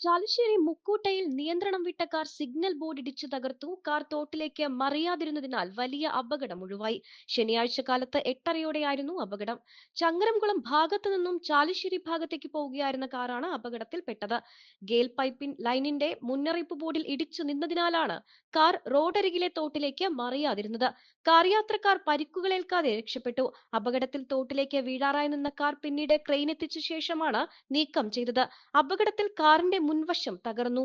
ചാലിശ്ശേരി മുക്കൂട്ടയിൽ നിയന്ത്രണം വിട്ട car signal board ഇടിച്ചു തകർത്തു. കാർ തോട്ടിലേക്ക് മറിയാതിരുന്നതിനാൽ വലിയ അപകടം ഒഴിവായി. ശനിയാഴ്ച കാലത്ത് എട്ടരയോടെയായിരുന്നു അപകടം. ചങ്ങരംകുളം ഭാഗത്തു നിന്നും ചാലശ്ശേരി ഭാഗത്തേക്ക് പോവുകയായിരുന്ന കാറാണ് അപകടത്തിൽപ്പെട്ടത്. ഗെയിൽ പൈപ്പിൻ ലൈനിന്റെ മുന്നറിയിപ്പ് ബോർഡിൽ ഇടിച്ചു നിന്നതിനാലാണ് കാർ റോഡരികിലെ തോട്ടിലേക്ക് മറിയാതിരുന്നത്. കാർ യാത്രക്കാർ പരിക്കുകളേൽക്കാതെ രക്ഷപ്പെട്ടു. അപകടത്തിൽ തോട്ടിലേക്ക് വീഴാറായി നിന്ന കാർ പിന്നീട് ക്രെയിൻ എത്തിച്ച ശേഷമാണ് നീക്കം ചെയ്തത്. അപകടത്തിൽ കാറിന്റെ മുൻവശം തകർന്നു